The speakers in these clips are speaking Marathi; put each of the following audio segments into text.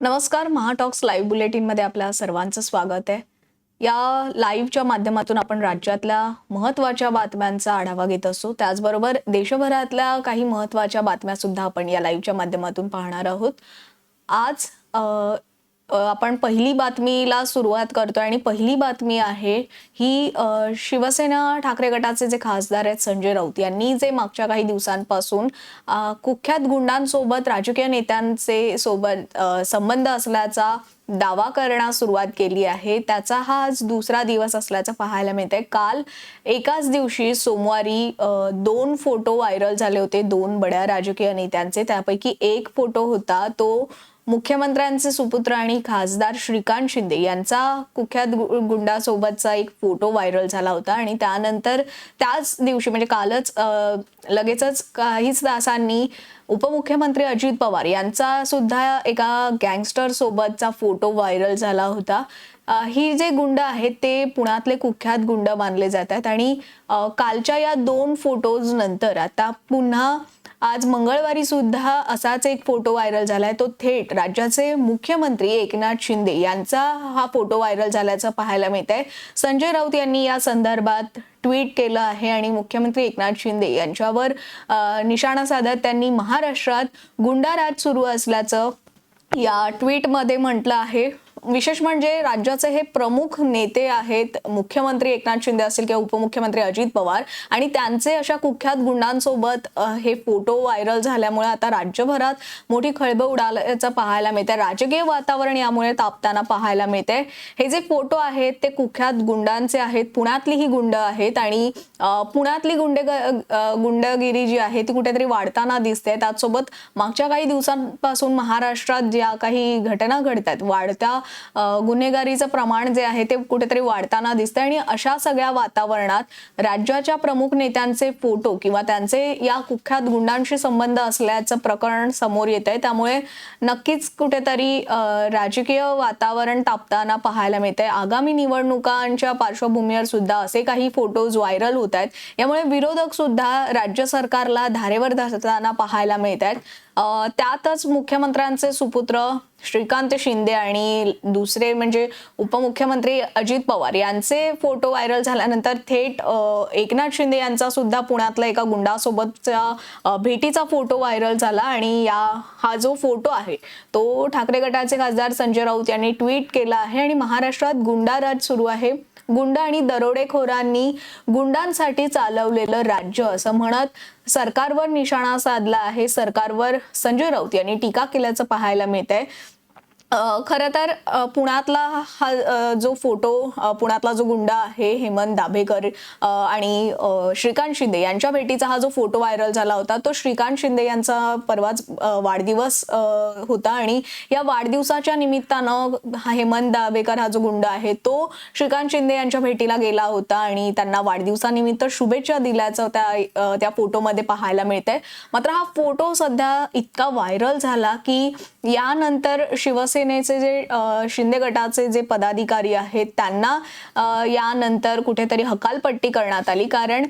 नमस्कार महाटॉक्स लाईव्ह बुलेटिनमध्ये आपल्या सर्वांचं स्वागत आहे. या लाईव्हच्या माध्यमातून आपण राज्यातल्या महत्त्वाच्या बातम्यांचा आढावा घेत असतो त्याचबरोबर देशभरातल्या काही महत्त्वाच्या बातम्या सुद्धा आपण या लाईव्हच्या माध्यमातून पाहणार आहोत. आज आपण पहिली बातमीला सुरुवात करतोय आणि पहिली बातमी आहे ही शिवसेना ठाकरे गटाचे जे खासदार आहेत संजय राऊत यांनी जे मागच्या काही दिवसांपासून कुख्यात गुंडांसोबत राजकीय नेत्यांचे सोबत संबंध असल्याचा दावा करण्यास सुरुवात केली आहे. त्याचा हा आज दुसरा दिवस असल्याचं पाहायला मिळतंय. काल एकाच दिवशी सोमवारी दोन फोटो व्हायरल झाले होते. दोन बड्या राजकीय नेत्यांचे. त्यापैकी एक फोटो होता तो मुख्यमंत्र्यांचे सुपुत्र आणि खासदार श्रीकांत शिंदे यांचा कुख्यात गु- गुंडासोबतचा एक फोटो व्हायरल झाला होता आणि त्यानंतर त्याच दिवशी म्हणजे कालच लगेचच काहीच तासांनी उपमुख्यमंत्री अजित पवार यांचा सुद्धा एका गँगस्टर सोबतचा फोटो व्हायरल झाला होता. ही जे गुंड आहेत ते पुण्यातले कुख्यात गुंड मानले जातात आणि कालच्या या दोन फोटोज नंतर आता पुन्हा आज मंगळवारी सुद्धा असाच एक फोटो व्हायरल झालाय. तो थेट राज्याचे मुख्यमंत्री एकनाथ शिंदे यांचा हा फोटो व्हायरल झाल्याचं पाहायला मिळत आहे संजय राऊत यांनी या संदर्भात ट्विट केलं आहे आणि मुख्यमंत्री एकनाथ शिंदे यांच्यावर निशाणा साधत त्यांनी महाराष्ट्रात गुंडाराज सुरू असल्याचं या ट्विटमध्ये म्हटलं आहे. विशेष म्हणजे राज्याचे हे प्रमुख नेते आहेत मुख्यमंत्री एकनाथ शिंदे असतील किंवा उपमुख्यमंत्री अजित पवार आणि त्यांचे अशा कुख्यात गुंडांसोबत हे फोटो व्हायरल झाल्यामुळे आता राज्यभरात मोठी खळबळ उडाल्याचं पाहायला मिळते राजकीय वातावरण यामुळे तापताना पाहायला मिळते हे जे फोटो आहेत ते कुख्यात गुंडांचे आहेत पुण्यातली ही गुंड आहेत आणि पुण्यातली गुंडे गुंडगिरी जी आहे ती कुठेतरी वाढताना दिसते त्याचसोबत मागच्या काही दिवसांपासून महाराष्ट्रात ज्या काही घटना घडतात वाढत्या गुन्हेगारीचं प्रमाण जे आहे ते कुठेतरी वाढताना दिसतंय आणि अशा सगळ्या वातावरणात राज्याच्या प्रमुख नेत्यांचे फोटो किंवा त्यांचे या कुख्यात गुंडांशी संबंध असल्याचं प्रकरण समोर येत आहे त्यामुळे नक्कीच कुठेतरी राजकीय वातावरण तापताना पाहायला मिळतंय. आगामी निवडणुकांच्या पार्श्वभूमीवर सुद्धा असे काही फोटोज व्हायरल होत आहेत. यामुळे विरोधक सुद्धा राज्य सरकारला धारेवर धरताना पाहायला मिळत आहेत. त्यातच मुख्यमंत्र्यांचे सुपुत्र श्रीकांत शिंदे आणि दुसरे म्हणजे उपमुख्यमंत्री अजित पवार यांचे फोटो व्हायरल झाल्यानंतर थेट एकनाथ शिंदे यांचा सुद्धा पुण्यातल्या एका गुंडासोबतच्या भेटीचा फोटो व्हायरल झाला आणि या हा जो फोटो आहे तो ठाकरे गटाचे खासदार संजय राऊत यांनी ट्विट केला आहे आणि महाराष्ट्रात गुंडाराज सुरू आहे. गुंड आणि दरोडेखोरांनी गुंडांसाठी चालवलेलं राज्य असं म्हणत सरकारवर निशाणा साधला आहे. सरकारवर संजय राऊत यांनी टीका केल्याचं पाहायला मिळत आहे खरं तर पुण्यातला हा जो फोटो पुण्यातला जो गुंडा आहे हेमंत दाभेकर आणि श्रीकांत शिंदे यांच्या भेटीचा हा जो फोटो व्हायरल झाला होता तो श्रीकांत शिंदे यांचा परवाच वाढदिवस होता. आणि या वाढदिवसाच्या निमित्तानं हेमंत दाभेकर हा जो गुंड आहे तो श्रीकांत शिंदे यांच्या भेटीला गेला होता आणि त्यांना वाढदिवसानिमित्त शुभेच्छा दिल्याचं त्या त्या फोटोमध्ये पाहायला मिळतंय. मात्र हा फोटो सध्या इतका व्हायरल झाला की यानंतर शिवसेनेचे जे शिंदे गटाचे जे पदाधिकारी आहेत त्यांना यानंतर कुठेतरी हकालपट्टी करण्यात आली. कारण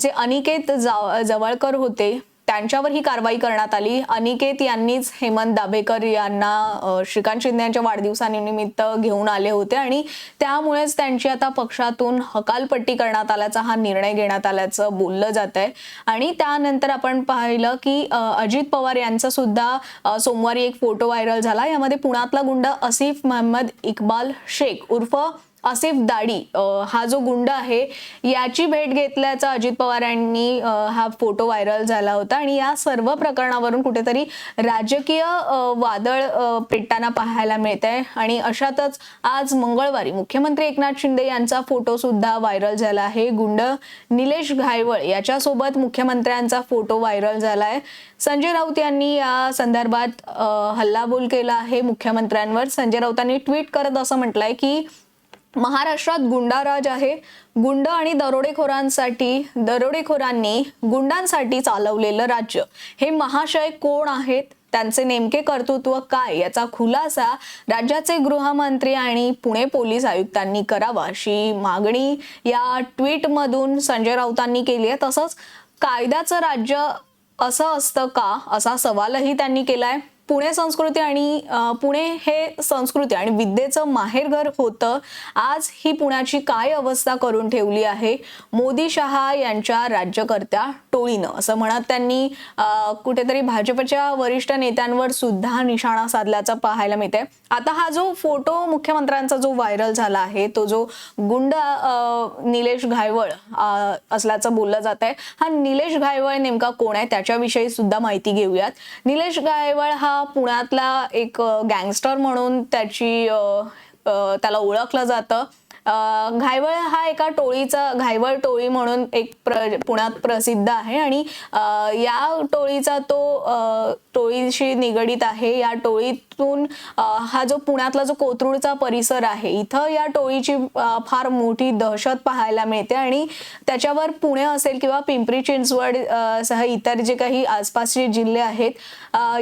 जे अनिकेत जाव- जवळकर होते त्यांच्यावर ही कारवाई करण्यात आली. अनिकेत यांनीच हेमंत दाभेकर यांना श्रीकांत शिंदे यांच्या वाढदिवसानिमित्त घेऊन आले होते आणि त्यामुळेच त्यांची आता पक्षातून हकालपट्टी करण्यात आल्याचा हा निर्णय घेण्यात आल्याचं बोललं जात आहे आणि त्यानंतर आपण पाहिलं की अजित पवार यांचा सुद्धा सोमवारी एक फोटो व्हायरल झाला. यामध्ये पुण्यातला गुंड असिफ महम्मद इक्बाल शेख उर्फ आसिफ दाडी हा जो गुंड आहे याची भेट घेतल्याचा अजित पवार यांनी हा फोटो व्हायरल झाला होता. आणि या सर्व प्रकरणावरून कुठेतरी राजकीय वादळ पेटताना पाहायला मिळत आहे आणि अशातच आज मंगळवारी मुख्यमंत्री एकनाथ शिंदे यांचा फोटो सुद्धा व्हायरल झाला आहे. गुंड निलेश घायवळ याच्यासोबत मुख्यमंत्र्यांचा फोटो व्हायरल झाला आहे संजय राऊत यांनी या संदर्भात हल्लाबोल केला आहे मुख्यमंत्र्यांवर. संजय राऊतांनी ट्विट करत असं म्हटलंय की महाराष्ट्रात गुंडाराज आहे. गुंड आणि दरोडेखोरांसाठी दरोडेखोरांनी गुंडांसाठी चालवलेलं राज्य. हे महाशय कोण आहेत? त्यांचे नेमके कर्तृत्व काय? याचा खुलासा राज्याचे गृहमंत्री आणि पुणे पोलीस आयुक्तांनी करावा अशी मागणी या ट्विटमधून संजय राऊतांनी केली आहे. तसंच कायद्याचं राज्य असं असतं का? असा सवालही त्यांनी केलाय. पुणे संस्कृती आणि पुणे हे संस्कृती आणि विद्येचं माहेरघर होतं. आज ही पुण्याची काय अवस्था करून ठेवली आहे? मोदी शहा यांच्या राज्यकर्त्या टोळीनं. असं म्हणत त्यांनी कुठेतरी भाजपच्या वरिष्ठ नेत्यांवर सुद्धा निशाणा साधल्याचं पाहायला मिळते आता हा जो फोटो मुख्यमंत्र्यांचा जो व्हायरल झाला आहे तो जो गुंड निलेश घायवळ असल्याचं बोललं जात आहे हा निलेश घायवळ नेमका कोण आहे? त्याच्याविषयी सुद्धा माहिती घेऊयात. निलेश घायवळ हा पुण्यातला एक गँगस्टर म्हणून त्याची त्याला ओळखलं जातं. घायवळ हा एका टोळीचा घायवळ टोळी म्हणून एक प्र पुण्यात प्रसिद्ध आहे आणि या टोळीचा तो टोळीशी निगडीत आहे. या टोळीतून हा जो पुण्यातला जो कोथरूडचा परिसर आहे इथं या टोळीची फार मोठी दहशत पाहायला मिळते आणि त्याच्यावर पुणे असेल किंवा पिंपरी चिंचवड सह इतर जे काही आसपासचे जिल्हे आहेत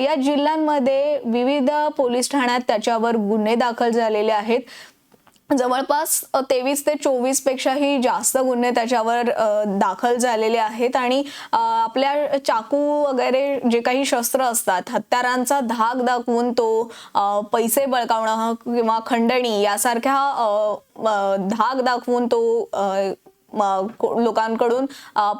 या जिल्ह्यांमध्ये विविध पोलीस ठाण्यात त्याच्यावर गुन्हे दाखल झालेले आहेत. जवळपास तेवीस ते चोवीस पेक्षाही जास्त गुन्हे त्याच्यावर दाखल झालेले आहेत आणि आपल्या चाकू वगैरे जे काही शस्त्र असतात हत्यारांचा धाक दाखवून तो पैसे बळकावणं किंवा खंडणी यासारख्या धाक दाखवून तो लोकांकडून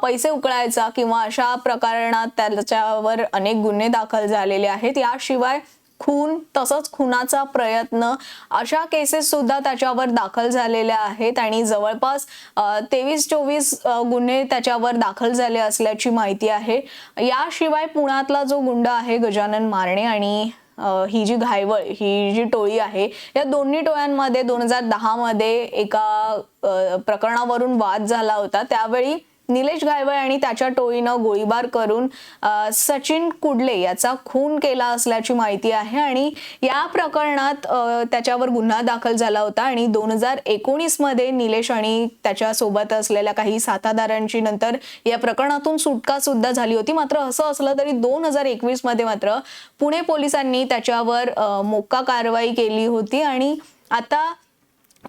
पैसे उकळायचा किंवा अशा प्रकरणात त्याच्यावर अनेक गुन्हे दाखल झालेले आहेत. याशिवाय खून तसंच खुनाचा प्रयत्न अशा केसेस सुद्धा त्याच्यावर दाखल झालेल्या आहेत आणि जवळपास तेवीस चोवीस गुन्हे त्याच्यावर दाखल झाले असल्याची माहिती आहे. याशिवाय पुण्यातला जो गुंड आहे गजानन मारणे आणि ही जी घायवळ ही जी टोळी आहे या दोन्ही टोळ्यांमध्ये दोन हजार दहामध्ये एका प्रकरणावरून वाद झाला होता. त्यावेळी निलेश गायवळ आणि त्याच्या टोळीनं गोळीबार करून सचिन कुडले याचा खून केला असल्याची माहिती आहे आणि या प्रकरणात त्याच्यावर गुन्हा दाखल झाला होता आणि दोन हजार एकोणीसमध्ये निलेश आणि त्याच्यासोबत असलेल्या काही साथादारांची नंतर या प्रकरणातून सुटका सुद्धा झाली होती. मात्र असं असलं तरी दोन हजार एकवीसमध्ये मात्र पुणे पोलिसांनी त्याच्यावर मोक्का कारवाई केली होती आणि आता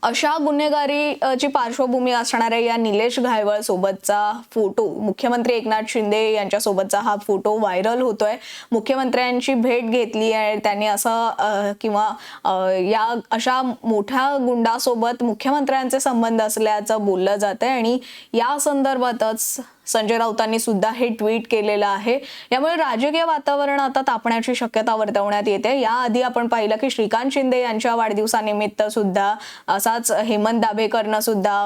अशा गुन्हेगारी ची पार्श्वभूमी असणाऱ्या या निलेश घायवळ सोबतचा फोटो मुख्यमंत्री एकनाथ शिंदे यांच्यासोबतचा हा फोटो व्हायरल होतोय. मुख्यमंत्र्यांची भेट घेतली आहे. त्यांनी असं किंवा या अशा मोठ्या गुंडासोबत मुख्यमंत्र्यांचे संबंध असल्याचं बोललं जातंय. आणि या संदर्भातच संजय राऊतांनी सुद्धा हे ट्विट केलेलं आहे. यामुळे राजकीय वातावरण आता तापण्याची शक्यता वर्तवण्यात येते. याआधी आपण पाहिलं की श्रीकांत शिंदे यांच्या वाढदिवसानिमित्त सुद्धा असाच हेमंत दाभेकरनं सुद्धा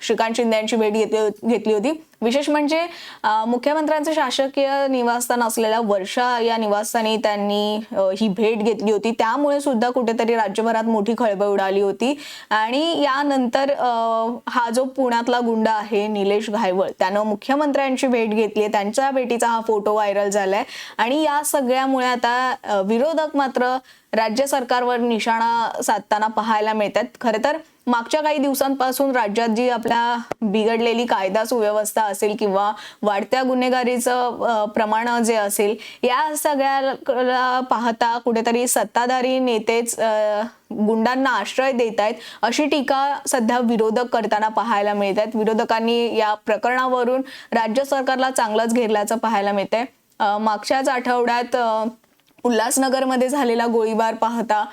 श्रीकांत शिंदे यांची भेट घेतली घेतली होती. विशेष म्हणजे मुख्यमंत्र्यांचं शासकीय निवासस्थान असलेल्या वर्षा या निवासस्थानी त्यांनी ही भेट घेतली होती. त्यामुळे सुद्धा कुठेतरी राज्यभरात मोठी खळबळ उडाली होती. आणि यानंतर हा जो पुण्यातला गुंड आहे निलेश घायवळ त्यानं मुख्यमंत्र्यांची भेट घेतली आहे. त्यांच्या भेटीचा हा फोटो व्हायरल झालाय. आणि या सगळ्यामुळे आता विरोधक मात्र राज्य सरकारवर निशाणा साधताना पाहायला मिळतात खरं तर मागच्या काही दिवसांपासून राज्यात जी आपल्या बिघडलेली कायदा सुव्यवस्था असेल किंवा वाढत्या गुन्हेगारीचं प्रमाण जे असेल या सगळ्याला पाहता कुठेतरी सत्ताधारी नेतेच गुंडांना आश्रय देत आहेत अशी टीका सध्या विरोधक करताना पाहायला मिळत आहेत विरोधकांनी या प्रकरणावरून राज्य सरकारला चांगलंच घेरल्याचं पाहायला मिळतंय. मागच्याच आठवड्यात उल्हासनगरमध्ये झालेला गोळीबार पाहता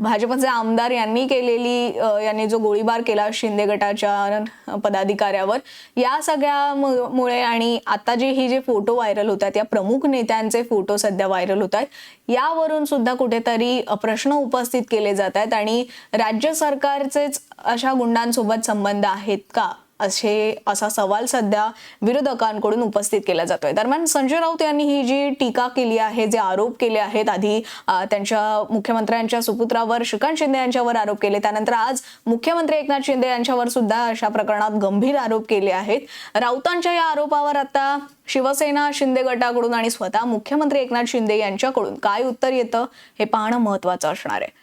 भाजपचे आमदार यांनी केलेली यांनी जो गोळीबार केला शिंदे गटाच्या पदाधिकाऱ्यावर या सगळ्यामुळे आणि आता जे ही जे फोटो व्हायरल होत आहेत या प्रमुख नेत्यांचे फोटो सध्या व्हायरल होत आहेत यावरून सुद्धा कुठेतरी प्रश्न उपस्थित केले जात आहेत आणि राज्य सरकारचेच अशा गुंडांसोबत संबंध आहेत का? असे असा सवाल सध्या विरोधकांकडून उपस्थित केला जातोय. दरम्यान संजय राऊत यांनी ही जी टीका केली आहे जे आरोप केले आहेत आधी त्यांच्या मुख्यमंत्र्यांच्या सुपुत्रावर श्रीकांत शिंदे यांच्यावर आरोप केले त्यानंतर आज मुख्यमंत्री एकनाथ शिंदे यांच्यावर सुद्धा अशा प्रकरणात गंभीर आरोप केले आहेत. राऊतांच्या या आरोपावर आता शिवसेना शिंदे गटाकडून आणि स्वतः मुख्यमंत्री एकनाथ शिंदे यांच्याकडून काय उत्तर येतं हे पाहणं महत्वाचं असणार आहे.